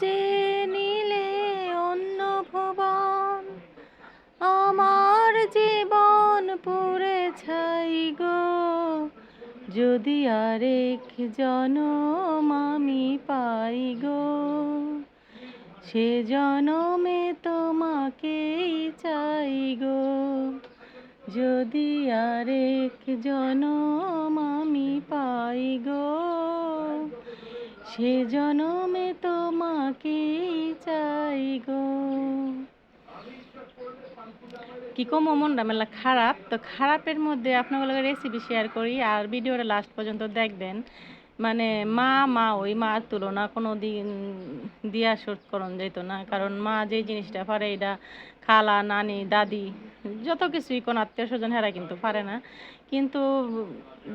যে নিলে অন্য ভুবন, আমার জীবন পুরে ছাই গো। যদি আরেক জনম আমি পাই গো, সে জনমে তোমাকেই চাই গো। যদি আরেক জনম আমি পাই গো সে জনমে তোমাকে চাই গো। কি কম মনটা মেলা খারাপ, তো খারাপের মধ্যে আপনাদের রেসিপি শেয়ার করি আর ভিডিওটা লাস্ট পর্যন্ত দেখবেন। মানে মা মা, ওই মার তুলনা কোনো দিন দিয়া শোধ করন যেত না। কারণ মা যে জিনিসটা পারে এটা খালা, নানি, দাদি, যত কিছুই কোন আত্মীয় স্বজন হেরা কিন্তু পারে না। কিন্তু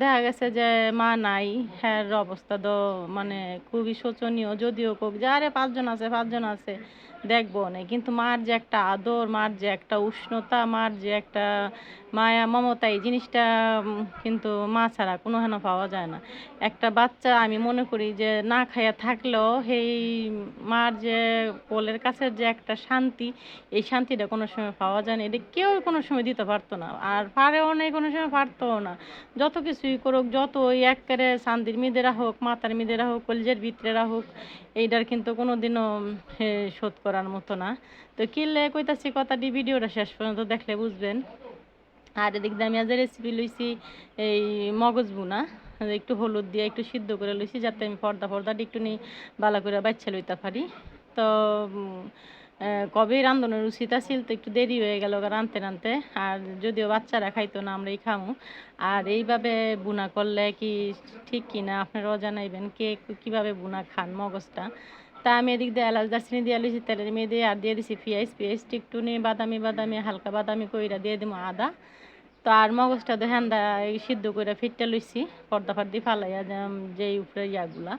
দেখা গেছে যে মা নাই হ্যার অবস্থা তো মানে খুবই শোচনীয়। যদিও কোক যারে পাঁচজন আছে পাঁচজন আছে। দেখব না। কিন্তু মার যে একটা আদর, মার যে একটা উষ্ণতা, মার যে একটা মায়া, মমতা, এই জিনিসটা কিন্তু মা ছাড়া কোনো হেন পাওয়া যায় না। একটা বাচ্চা আমি মনে করি যে না খাইয়া থাকলেও সেই মার যে কোলের কাছের যে একটা শান্তি, এই শান্তিটা কোনো সময় পাওয়া যায় না। এটা কেউ কোনো সময় দিতে পারতো না। আর পারেও নেই, কোনো সময় পারতোও না। যত কিছুই করুক, যত ওই একেবারে শান্তির মেয়েদেরা হোক, মাতার মেয়েদেরা হোক, কলজের ভিতরেরা হোক এইটার কিন্তু কোনো দিনও শোধ করার মতো না। তো কিনলে কইতাছি কথাটি, ভিডিওটা শেষ পর্যন্ত দেখলে বুঝবেন। আর এদিক দিয়ে আমি আজ রেসিপি লইছি, এই মগজ বুনা, একটু হলুদ দিয়ে একটু সিদ্ধ করে লইছি, যাতে আমি পর্দা ফর্দাটি একটু নিয়ে বালা করে বাচ্চা লইতে পারি। তো কবে রান্ধনের রুচিটা ছিল তো একটু দেরি হয়ে গেল রাঁধতে রাঁধতে আর যদিও বাচ্চারা খাইতো না আমরা এই খামু। আর এইভাবে বুনা করলে কি ঠিক কি না আপনারাও জানাইবেন, কে কীভাবে বুনা খান মগজটা। তা আমি এদিক দিয়ে এলাচ দারচিনি দিয়ে লইছি, তেলের মেয়ে দিয়ে আর দিয়ে দিছি পেঁয়াজ। পেঁয়াজটি একটু নিয়ে বাদামি বাদামি, হালকা বাদামি কইরা দিয়ে দিব আদা। তো আর মগজটা তো হ্যান্দা সিদ্ধ করে ফিটটা লইছি, পর্দা ফার্দি ফালাইয়া যেই উপরে ইয়াগুলা।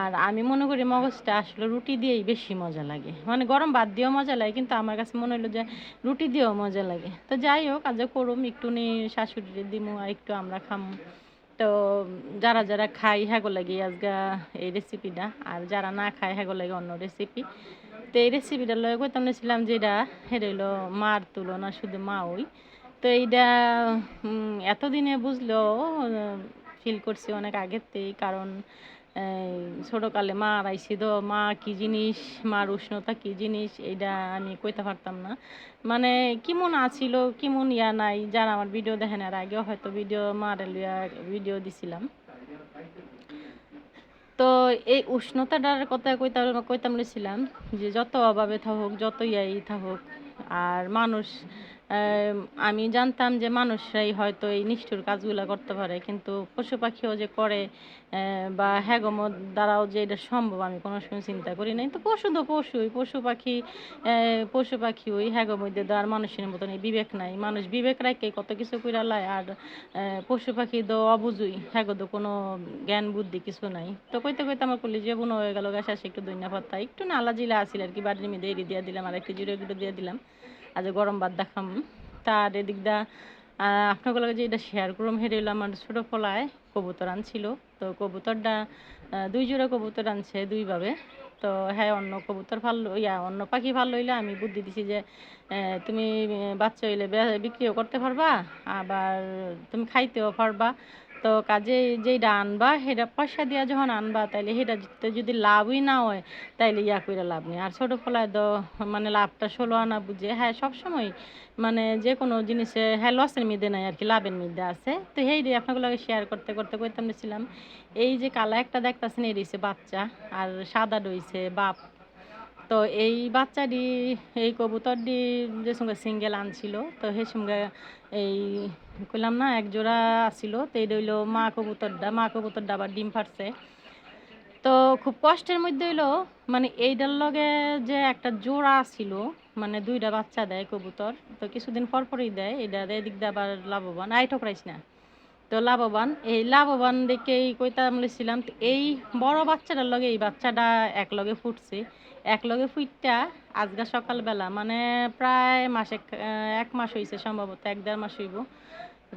আর আমি মনে করি মগজটা আসলে রুটি দিয়েই বেশি মজা লাগে। মানে গরম ভাত দিয়েও মজা লাগে, কিন্তু আমার কাছে মনে হলো যে রুটি দিয়েও মজা লাগে। তো যাই হোক, আজ করুম, একটু নি শাশুড়ি দিমু আর একটু আমরা খামু। তো যারা যারা খাই হ্যাগো লাগে আজগা এই রেসিপিটা আর যারা না খায়, হ্যাগো লাগে অন্য রেসিপি তো এই রেসিপিটা লয়ে করতাম নিয়েছিলাম যে এটা হেরে হইল মার তুলনা, শুধু মা ওই। তো এইটা এতদিনে বুঝলো ফিল করছি অনেক আগের থেকেই কারণ ছোটকালে মা তো মা কি জিনিস, মার উষ্ণতা কি জিনিস এইটা আমি কইতে পারতাম না। মানে কেমন আছিল, কেমন ইয়া নাই, যারা আমার ভিডিও দেখেন আর আগেও হয়তো ভিডিও মার লইয়া ভিডিও দিছিলাম। তো এই উষ্ণতাটার কথা কইতাম কইতাম লইছিলাম যে যত অভাবে থাকুক, যত ইয়াই থাকুক, আর মানুষ আম, জানতাম যে মানুষরাই হয়তো এই নিষ্ঠুর কাজগুলো করতে পারে কিন্তু পশু পাখিও যে করে বা হ্যাগম দ্বারাও যে এটা সম্ভব আমি কোনো সময় চিন্তা করি নাই। তো পশু তো পশুই পশু পাখি পশু পাখি ওই হ্যাগো মধ্যে তো আর মানুষের মতন এই বিবেক নাই। মানুষ বিবেক রাখে কত কিছু কইরা লায় আর পশু পাখি তো অবুঝুই হ্যাগো তো কোনো জ্ঞান বুদ্ধি কিছু নাই। তো কইতে কইতে আমার কলি যে বুনো হয়ে গেল গাছ একটু দইনা পাতা একটু নালা জিলা আসিল আর কি বাড়ির মধ্যে এড়ি দিয়ে দিলাম আর একটু জিরো গুঁড়ো দিয়ে দিলাম। আজ গরম ভাত দেখাম। তার এদিক দা আপনাগুলোকে যে এটা শেয়ার করলাম হেরে হলো আমার ছোটো ফলায় কবুতর আনছিল। তো কবুতরটা দুই জোড়া কবুতর আনছে দুইভাবে। তো হ্যাঁ অন্য কবুতর ভালো, ইয়া, অন্য পাখি ভালো হইলে আমি বুদ্ধি দিছি যে তুমি বাচ্চা হইলে বিক্রিও করতে পারবা, আবার তুমি খাইতেও পারবা। তো কাজে যেইটা আনবা, সেটা পয়সা দিয়া যখন আনবা, তাইলে সেটা যদি লাভই না হয়, তাইলে ইয়া করে লাভ নেই। আর ছোটো ফলায় তো মানে লাভটা ষোলো আনা বুঝে। হ্যাঁ সবসময় মানে যে কোনো জিনিসে হ্যাঁ লসের মধ্যে নাই আর কি লাভের মধ্যে আছে। তো সেই দিয়ে আপনাগুলোকে শেয়ার করতে করতে কইতাম ছিলাম, এই যে কালা একটা দেখতাছেন, এই রয়েছে বাচ্চা, আর সাদা রয়েছে বাপ। তো এই বাচ্চাটি, এই কবুতরটি যে সঙ্গে সিঙ্গেল আনছিল, তো সেই সঙ্গে এই কইলাম না, এক জোড়া আসছিল তো এই রইল মা কবুতরটা মা কবুতরটা আবার ডিম ফাটছে। তো খুব কষ্টের মধ্যে হইল মানে এইটার লগে যে একটা জোড়া ছিল মানে দুইটা বাচ্চা দেয় কবুতর, তো কিছুদিন পর পরই দেয়, এটা এদিক দিয়ে আবার লাভবান। আই ঠকরাইস না। তো লাভবান, এই লাভবান দেখে দেখেই কইতাম তো এই বড় বাচ্চাটার লগে এই বাচ্চাটা এক লগে ফুটছে। এক লগে ফুটটা আজকে সকালবেলা মানে প্রায় মাসে এক মাস হয়েছে সম্ভবত, এক দেড় মাস হইব।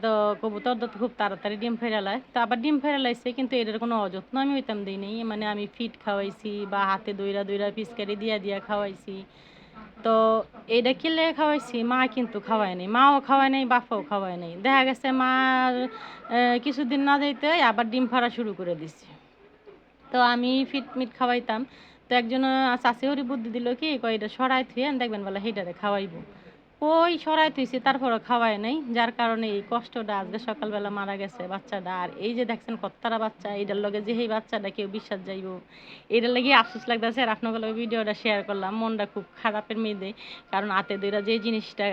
তো কবুতর তো খুব তাড়াতাড়ি ডিম ফেরালায় তো আবার ডিম ফেরালাইছে কিন্তু এটার কোনো অযত্ন আমি হইতাম দিই নেই। মানে আমি ফিট খাওয়াইছি বা হাতে দইরা দইরা পিচকারি দিয়া দিয়া খাওয়াইছি। তো এইটা কিনলে খাওয়াইছি, মা কিন্তু খাওয়ায় নাই। মাও খাওয়ায় নাই, বাপাও খাওয়ায় নাই। দেখা গেছে মা কিছুদিন না যাইতে আবার ডিম ফাড়া শুরু করে দিছে। তো আমি ফিট মিট খাওয়াইতাম। তো একজন চাষি হরি বুদ্ধি দিল কি, কয়, এটা সরাই থুয়ে দেখবেন বলে সেইটারে খাওয়াইবো। ওই সরাই থুইছি, তারপরও খাওয়ায় নাই, যার কারণে এই কষ্টটা আজকে সকালবেলা মারা গেছে বাচ্চাটা। আর এই যে দেখছেন কত্তারা বাচ্চা এটার লগে যে এই বাচ্চাটা কেউ বিশ্বাস যাইব। এটার লাগি আফসোস লাগতেছে আর আপনার লগে ভিডিওটা শেয়ার করলাম, মনটা খুব খারাপের মেয়েদে কারণ হাতে দুইরা যে জিনিসটা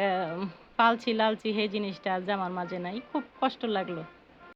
পালছি, লালছি, সেই জিনিসটা আজ আমার মাঝে নাই। খুব কষ্ট লাগল।